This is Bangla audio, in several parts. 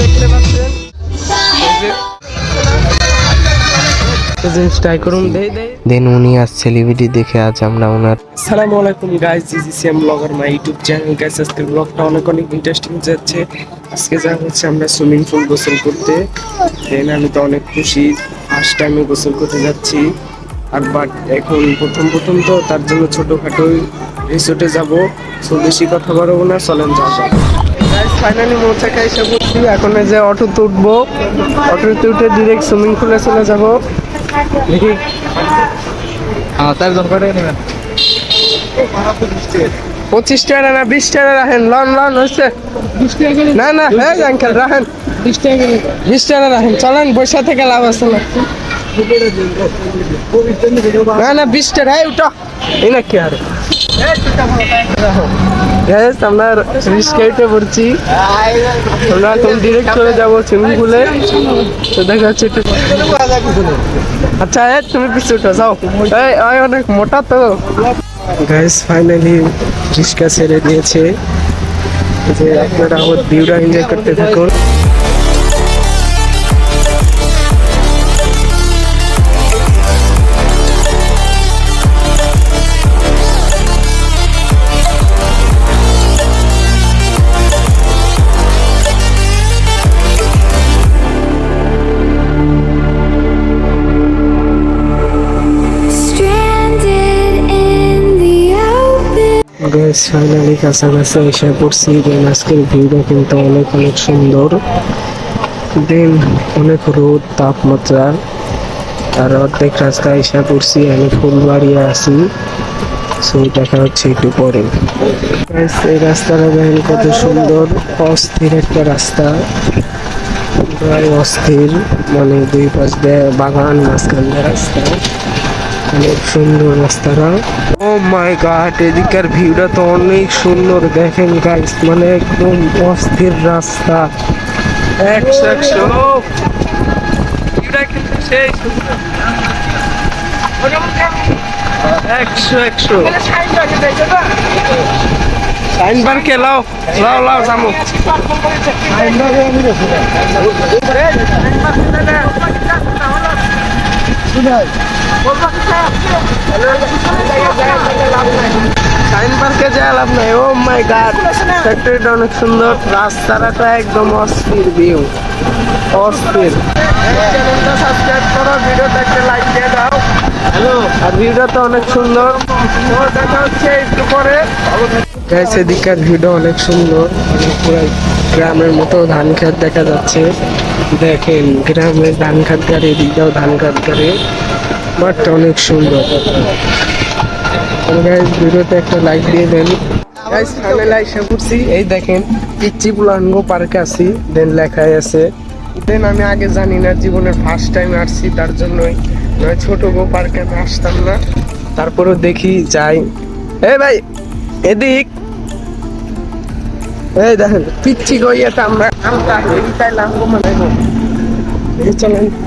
দেখতে পাচ্ছেন। দেন উনি আজ সেলিব্রিটি দেখে আজ আমরা ওনার আসসালামু আলাইকুম guys GGCM blogger my YouTube channel guys আজকের ব্লগটা অনেক অনেক ইন্টারেস্টিং যাচ্ছে। আজকে যা হচ্ছে, আমরা সুইমিং পুল গোসল করতে। দেন আমি তো অনেক খুশি ফার্স্ট টাইমে গোসল করতে যাচ্ছি। আর বাট এখন প্রথম প্রথম তো তার জন্য ছোটোখাটো রিসোর্টে যাব। সো বেশি কথা বলব না, চলেন যাওয়া ফাইনালি মৌচাকা এসে পড়ছি এখন যে অটোতে উঠবো। অটোতে উঠে ডিরেক্ট সুইমিং পুলে চলে যাব। দেখি। পঁচিশ টাকা না বিশ টাকা রাখেন। লন লন হচ্ছে না না হ্যাঁ আঙ্কেল রাখেন। বিশ টাকা রাখেন। চলেন বৈশা থেকে লাভ আছে না। না না বিশ টাকা। উঠো। এই না কি আর। Guys, আমরা রিস্কে উঠে পড়ছি। আমরা এখন ডিরেক্ট চলে যাব সুইমিং পুলে তো দেখা যাচ্ছে একটু আচ্ছা এ তুমি পিছু উঠো যাও। এই অনেক মোটা তো। গ্যাস ফাইনালি রিস্কা ছেড়ে দিয়েছে। যে আপনারা আমার ভিউটা এনজয় করতে থাকুন। গাইস ফাইনালি কাছাকাছি এসে পড়ছি। দেন আজকের ভিউটা কিন্তু অনেক অনেক সুন্দর। দেন অনেক রোদ তাপমাত্রা। আর অর্ধেক রাস্তায় এসে পড়ছি আমি ফুলবাড়িয়ে আছি। সো দেখা হচ্ছে একটু পরে। Guys, এই রাস্তাটা দেখেন কত সুন্দর। অস্থির একটা রাস্তা। প্রায় অস্থির। মানে দুই পাশ দিয়ে বাগান মাঝখান রাস্তা। অনেক সুন্দর রাস্তাটা। মাই গড এদিকার ভিউটা তো অনেক সুন্দর। দেখেন গাইস মানে একদম অস্থির রাস্তা। একশো একশো। একশো একশো সাইন লাও লাও লাও জামু। সাইন পার্কে যাওয়া লাভ নাই। ও মাই গড ফ্যাক্টরিটা অনেক সুন্দর। রাস্তাটা একদম অস্থির ভিউ অস্থির। হ্যালো আর তো অনেক সুন্দর। দেখা অনেক সুন্দর। মানে পুরো গ্রামের মতো ধান ক্ষেত দেখা যাচ্ছে। দেখেন, গ্রামের ধান ক্ষেত গাড়ি এদিকটাও ধান ক্ষেত গাড়ি মাঠটা অনেক সুন্দর। ভিডিওতে একটা দেন। এই দেখেন আছি। দেন লেখাই আছে দেন আমি আগে ফার্স্ট টাইম আসছি, তার জন্যই ছোট গো পার্কে আসতাম না। দেখি, যাই। এই ভাই, এদিক। এই দেখেন, পিচ্চি গইয়াটা আমরা? আমরা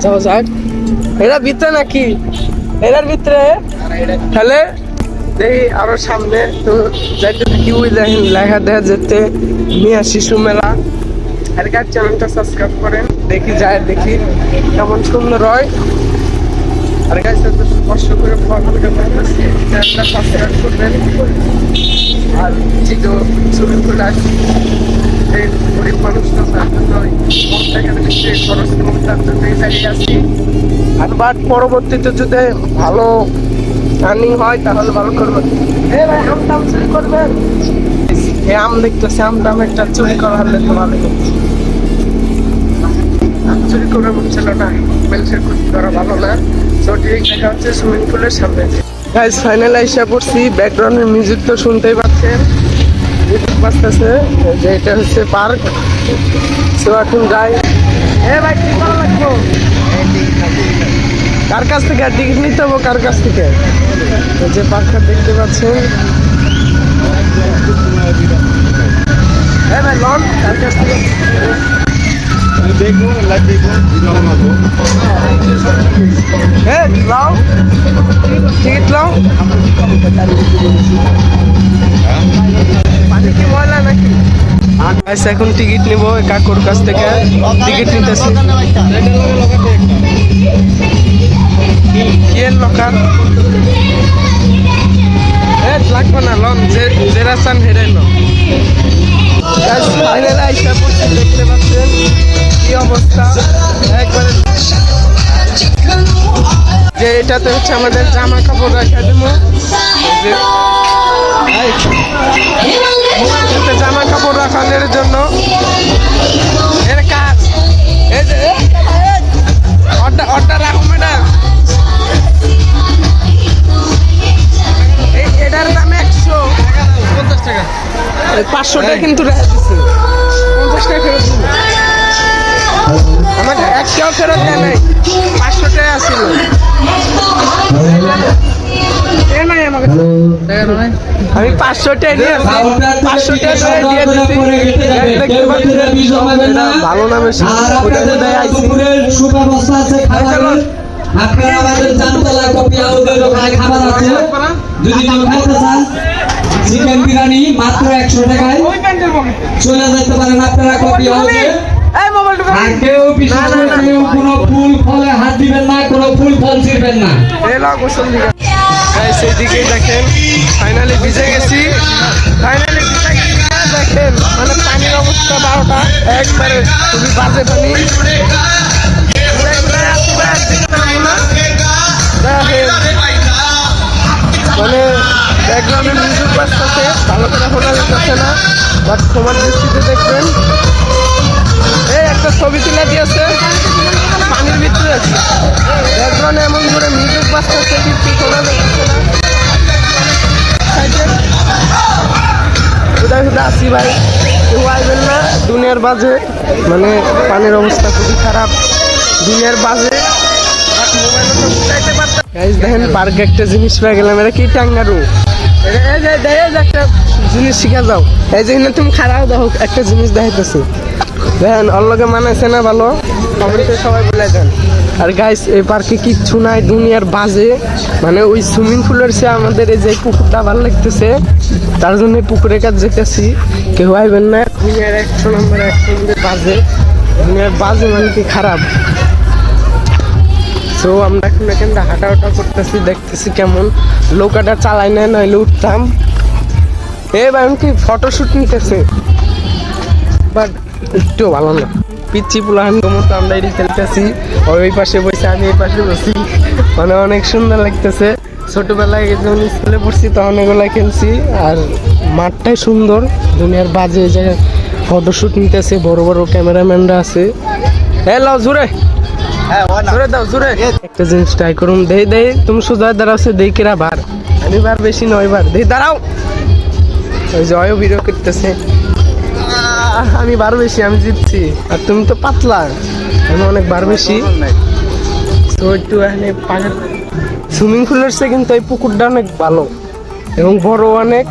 যাওয়া যাক। এরা ভিতরে নাকি? এরার ভিতরে? তাহলে দেখি আরও সামনে তো যাইতে থাকি ওই লেখা দেখা যেতে মিয়া শিশু মেলা। আর গাছ চ্যানেলটা সাবস্ক্রাইব করেন, দেখি যায়, দেখি কেমন সুন্দর হয়। আর গাছ কষ্ট করে ফলো চ্যানেলটা সাবস্ক্রাইব করবেন। আর যেহেতু ছবি করে গরিব মানুষটা তার জন্য কম টাকার বেশি খরচ কম তার জন্যই দাঁড়িয়ে আছি আর বাট পরবর্তীতে যদি ভালো আর্নিং হয় তাহলে ভালো করবেন। এ ভাই আম টাম চুরি করবেন? এ আম দেখতেছি আম টাম একটা চুরি করা হলে তো ভালো চুরি করে ছিল না। করা ভালো না। তো ঠিক দেখা হচ্ছে সুইমিং পুলের সামনে। গাইস ফাইনাল আইসা পড়ছি। ব্যাকগ্রাউন্ডের মিউজিক তো শুনতেই পাচ্ছেন। বাজতেছে, যে এটা হচ্ছে পার্ক তো এখন যাই এ ভাই, কি করা কাছ থেকে? টিকিট নিতে হবে কার কাছ থেকে? যে পার্কটা দেখতে পাচ্ছেন। এ ভাই, লন ভিডিও লাও টিকিট লাও এখন টিকিট নিব কাকুর কাছ থেকে। টিকিট নিতেছি। লকার এ লাগবে না লন যে জেরা চান হেরে লো ফাইনাল আইসা পড়ছে দেখতে পাচ্ছেন? কি অবস্থা? একবারে যে এটাতে হচ্ছে আমাদের জামা কাপড় রাখা দেবো। এতে জামা কাপড় রাখানোর জন্য এর কাজ। এই যে অর্ডার অর্ডার রাখো ম্যাডাম। এই এটার দাম একশো। পঞ্চাশ টাকা। পাঁচশো টাকা কিন্তু রেখে দিচ্ছে পঞ্চাশ টাকা ফেরত একটাও ফেরত দেয় নাই। পাঁচশো টাকা আসছিল আমি পাঁচশো দিয়ে দিচ্ছি ভালো নামে আপনারা আমাদের কপি হাউসের ওখানে খাবার আছে। যদি কেউ খাইতে চান চিকেন বিরিয়ানি মাত্র একশো টাকায়। চলে যেতে পারেন আপনারা কপি এই আর কেউ বিশেষ কোনো ফুল ফলে হাত দিবেন না কোনো ফুল ফল ছিড়বেন না। সেই দিকেই দেখেন। ফাইনালি ভিজে গেছি। ফাইনালি ভিজে গেছি। দেখেন মানে পানির অবস্থা বারোটা। একবারে খুবই বাজে পানি। মানে ব্যাকগ্রাউন্ডে মিউজিক বাজতেছে, ভালো করে শোনা যাচ্ছে না বাট তোমার দৃষ্টিতে দেখবেন। এই, একটা ছবি তুলে দিয়েছে। পানির ভিতরে আছে। ব্যাকগ্রাউন্ডে এমন করে মিউজিক বাজতেছে, কিন্তু আসি ভাই। আসবেন না দুনিয়ার বাজে মানে পানির অবস্থা খুবই খারাপ। দুনিয়ার বাজে। দেখেন পার্কে একটা জিনিস পেয়ে গেলাম, এটা কি টাঙ্গারু একটা জিনিস তুমি খারাপ একটা জিনিস দেখাইতেছি। দেখেন লগে মানাইছে না ভালো। সবাই বলে দেন। আর গাইস এই পার্কে কিচ্ছু নাই, দুনিয়ার বাজে। মানে ওই সুইমিং পুলের সে আমাদের এই যে পুকুরটা ভালো লাগতেছে, তার জন্য পুকুরের কাছে যেতেছি। কেউ আইবেন না। দুনিয়ার একশো নম্বর একশো বাজে। দুনিয়ার বাজে মানে কি খারাপ? তো আমরা এখন এখানটা হাঁটা হাঁটা করতেছি, দেখতেছি কেমন। নৌকাটা চালাই না নইলে উঠতাম। এ ভাই কি ফটোশুট নিতেছে? বাট একটু ভালো না। পিচ্ছি পুলাহান মতো আমরা এটি খেলতেছি ওই পাশে বসে আমি এই পাশে বসি। মানে অনেক সুন্দর লাগতেছে। ছোটবেলায় যখন স্কুলে পড়ছি তখন এগুলো খেলছি। আর মাঠটাই সুন্দর। দুনিয়ার বাজে জায়গায় ফটোশুট নিতেছে। বড় বড় ক্যামেরাম্যানরা আছে। হ্যাঁ লাও জুড়ে জোরে দাও জোরে। একটা জিনিস ট্রাই করুন। দেই দেই তুমি সোজা দাঁড়াচ্ছে দেই কিরা বার? আমি বার বেশি নয় বার। দেই দাঁড়াও। ওই জয় ভিডিও করতেছে। আমি বার বেশি, আমি জিতছি। আর তুমি তো পাতলা। আমি অনেক বার বেশি। তো একটু এখানে সুইমিং পুলের চেয়ে কিন্তু এই পুকুরটা অনেক ভালো। এবং বড় অনেক।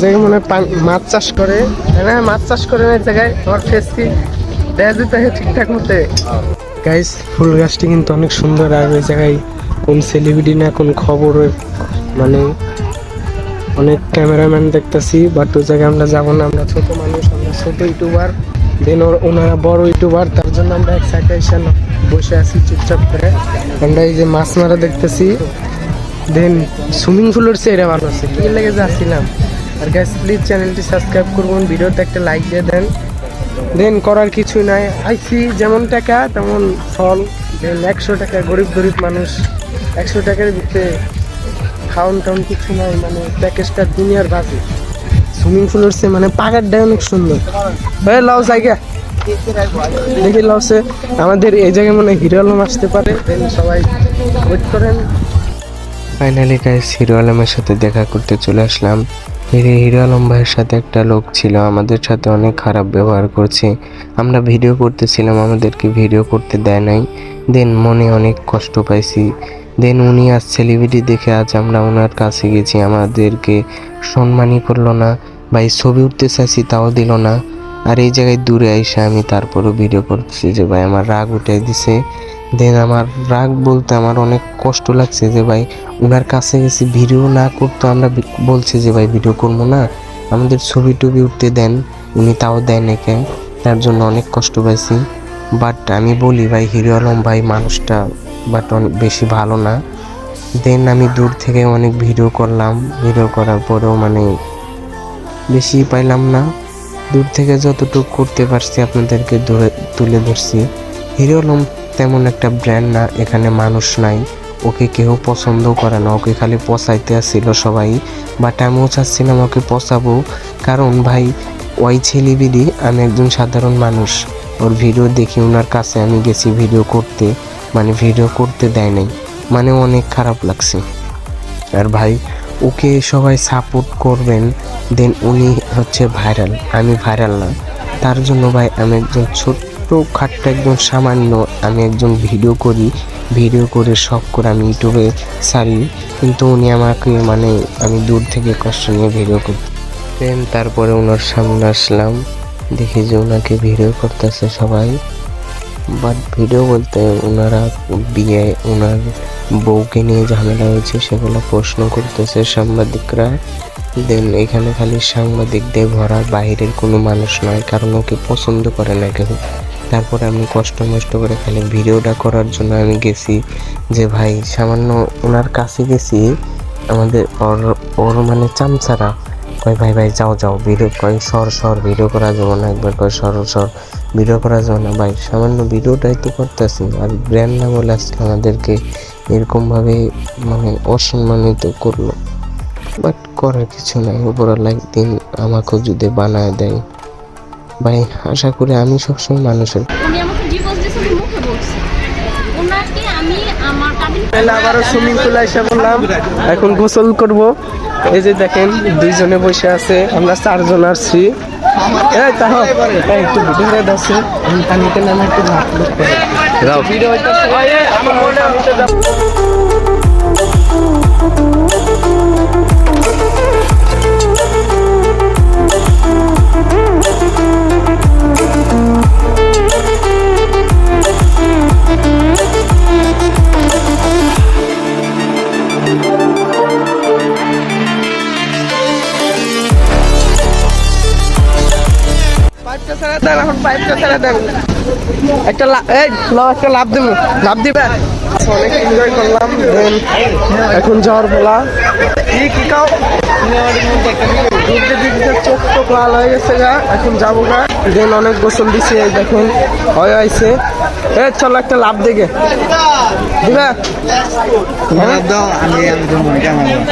জায়গায় মনে মাছ চাষ করে। হ্যাঁ মাছ চাষ করে না জায়গায়। আমার দেখা যেতে হয় ঠিকঠাক মতে। গাইস ফুল গাছটি কিন্তু অনেক সুন্দর। আর ওই জায়গায় কোন সেলিব্রিটি না কোন খবর মানে অনেক ক্যামেরাম্যান দেখতেছি। বাট ওই জায়গায় আমরা যাব না। আমরা ছোট মানুষ ছোট ইউটিউবার দেন ওনারা বড় ইউটিউবার, তার জন্য আমরা এক সাইডে এসে বসে আছি চুপচাপ করে। আমরা এই যে মাছ মারা দেখতেছি দেন সুইমিং পুলের চেয়ে এটা ভালো আছে। কি লেগে যাচ্ছিলাম আর গ্যাস প্লিজ চ্যানেলটি সাবস্ক্রাইব করবেন, ভিডিওতে একটা লাইক দিয়ে দেন। দেন করার কিছু নাই। আইসি যেমন টাকা, তেমন ফল। দেন একশো টাকা গরিব গরিব মানুষ। একশো টাকার ভিতরে খাওয়ান টাউন কিছু নাই মানে প্যাকেজটা দুনিয়ার বাজে। সুইমিং পুলের সে মানে পাকারটা অনেক সুন্দর। ভাই লাও জায়গা। দেখি লাউসে আমাদের এই জায়গায় মানে হিরো আলম আসতে পারে। সবাই ওয়েট করেন। ফাইনালি গাইস হিরো আলমের সাথে দেখা করতে চলে আসলাম। হিরে হিরো আলম ভাইয়ের সাথে একটা লোক ছিল, আমাদের সাথে অনেক খারাপ ব্যবহার করছে। আমরা ভিডিও করতেছিলাম, আমাদেরকে ভিডিও করতে দেয় নাই। দেন মনে অনেক কষ্ট পাইছি। দেন উনি আজ সেলিব্রিটি দেখে আজ আমরা ওনার কাছে গেছি, আমাদেরকে সম্মানই করল না। ভাই, ছবি উঠতে চাইছি, তাও দিল না। আর এই জায়গায় দূরে আইসে আমি তারপরও ভিডিও করতেছি যে, ভাই, আমার রাগ উঠে দিছে। দেন আমার রাগ বলতে আমার অনেক কষ্ট লাগছে যে, ভাই ওনার কাছে গেছি ভিডিও না করতো আমরা বলছি যে, ভাই ভিডিও করব না। আমাদের ছবি টবি উঠতে দেন, উনি তাও দেন একে। তার জন্য অনেক কষ্ট পাইছি। বাট আমি বলি, ভাই, হিরো আলম ভাই, মানুষটা বাট অনেক বেশি ভালো না। দেন আমি দূর থেকে অনেক ভিডিও করলাম। ভিডিও করার পরেও মানে বেশি পাইলাম না। দূর থেকে যতটুকু করতে পারছি আপনাদেরকে ধরে তুলে ধরছি। হিরো আলম তেমন একটা ব্র্যান্ড না, এখানে মানুষ নাই। ওকে কেউ পছন্দ করে না, ওকে খালি পচাইতে আসছিল সবাই। বাট আমিও চাচ্ছিলাম ওকে পচাবো। কারণ ভাই, ওই ছেলেবিডি আমি একজন সাধারণ মানুষ। ওর ভিডিও দেখি ওনার কাছে আমি গেছি ভিডিও করতে। মানে ভিডিও করতে দেয় নাই। মানে অনেক খারাপ লাগছে। আর ভাই ওকে সবাই সাপোর্ট করবেন, দেন উনি হচ্ছে ভাইরাল। আমি ভাইরাল না। তার জন্য ভাই আমি একজন ছোট্ট খাট্ট একজন সামান্য আমি একজন ভিডিও করি। ভিডিও করে শখ করে আমি ইউটিউবে ছাড়ি। কিন্তু উনি আমাকে মানে আমি দূর থেকে কষ্ট নিয়ে ভিডিও করি। দেন তারপরে ওনার সামনে আসলাম। দেখি যে ওনাকে ভিডিও করতেছে সবাই। বাট ভিডিও বলতে ওনারা বিয়ে, ওনার বউকে নিয়ে ঝামেলা হয়েছে, সেগুলো প্রশ্ন করতেছে সাংবাদিকরা। দেন এখানে খালি সাংবাদিকদের ভরা, বাইরের কোনো মানুষ নয়, কারণ ওকে পছন্দ করে না কেউ। তারপরে আমি কষ্ট মষ্ট করে খালি ভিডিওটা করার জন্য আমি গেছি যে, ভাই, সামান্য ওনার কাছে গেছি, আমাদের ওর ওর মানে চামচারা। কয় ভাই ভাই যাও যাও ভিডিও কয় সর সর ভিডিও করা যাব না একবার কয় সর সর ভিডিও করা যাবে না ভাই। সামান্য ভিডিওটাই তো করতেছি আর ব্র্যান্ড না বলে আজকে আমাদেরকে এরকমভাবে মানে অসম্মানিত করল। বাট করার কিছু নাই উপরওয়ালা একদিন আমাকেও যদি বানায় দেয়। ভাই আশা করি আমি সবসময় মানুষের আবারও সুইমিং পুলে এসে বললাম এখন গোসল করব। এই যে দেখেন দুইজনে বসে আছে। আমরা চারজন আসছি। এই তাহ এই একটু ভিডিও করে দাচ্ছে পানিতে নামে একটু ভিডিও একটা এই একটা দেবো অনেক এনজয় করলাম এখন যাওয়ার বলা। কি কি চোখ টোক লাল হয়ে গেছে গা, এখন যাব গা। দেন অনেক গোসল দিছে দেখুন, হয়ে আইছে। এ, চলো একটা লাভ দেখে। দিবা?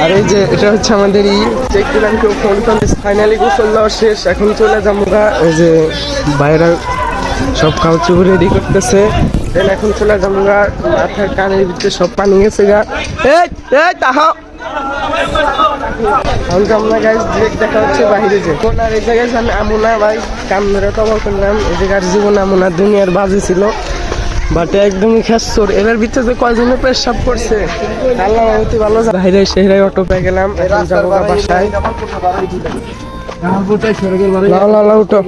আর এই যে, এটা হচ্ছে আমাদের ই। চেক দিলাম কেউ ফোন ফাইনালি গোসল দেওয়া শেষ, এখন চলে যাব এই যে, বাইরে সব কাউচু রেডি করতেছে। দেন এখন চলে যাব গা মাথার কানের ভিতরে সব পানি গেছে গা। এই এই তাহা এখন আমরা গাইজ ডিরেক্ট দেখা হচ্ছে বাইরে যে। কোন জায়গায় আমি আমুনা ভাই কাম ধরে কবর করলাম। এই জায়গার জীবন আমুনা, দুনিয়ার বাজে ছিল। বাট একদমই খেসর এর ভিতরে যে কয়জনে পেশাব করছে আল্লাহ অতি ভালো বাইরে সেহরে অটো পেয়ে গেলাম এখন যাব বাসায়। লাও লাও লাও উঠো।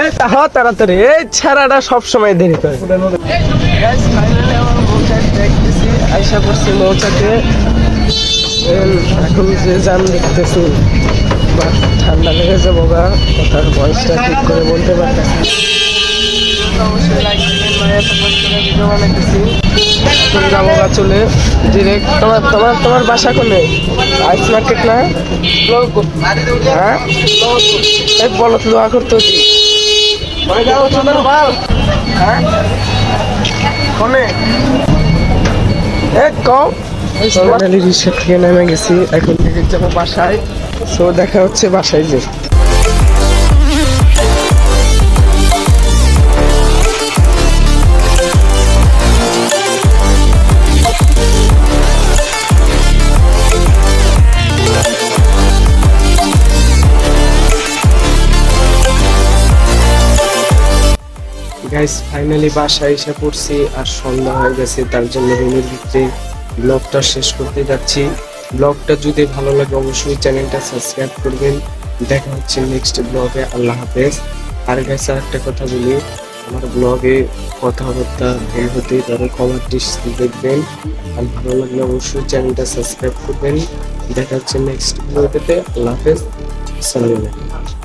এই তাহ তাড়াতাড়ি। এই ছাড়াটা সবসময় দেরি করে। আমার মৌচাক আইসা এখন যে যান দেখতেছি। ঠান্ডা লেগে যাব গা কথার ভয়েসটা ঠিক করে বলতে পারতেছি চলে ডিরেক্ট তোমার তোমার তোমার বাসা কোনে? আইস মার্কেট না? হ্যাঁ? এই বলো লোয়া করতে হচ্ছি। হ্যাঁ? কোনে? এ কম রিক্সা থেকে নেমে গেছি। এখন থেকে যাব বাসায়। সো দেখা হচ্ছে বাসায় যে। গাইস ফাইনালি বাসায় এসে পড়ছি আর সন্ধ্যা হয়ে গেছে, তার জন্য রুমের ভিতরে ব্লগটা শেষ করতে যাচ্ছি। ব্লগটা যদি ভালো লাগে অবশ্যই চ্যানেলটা সাবস্ক্রাইব করবেন। দেখা হচ্ছে নেক্সট ব্লগে আল্লাহ হাফেজ। আর গেছে একটা কথা বলি। আমার ব্লগে কথাবার্তা ভুল হতেই পারে কমেন্টটি দেখবেন। আর ভালো লাগলে অবশ্যই চ্যানেলটা সাবস্ক্রাইব করবেন। দেখা হচ্ছে নেক্সট ভিডিওতে আল্লাহ হাফেজ। আসসালামু আলাইকুম।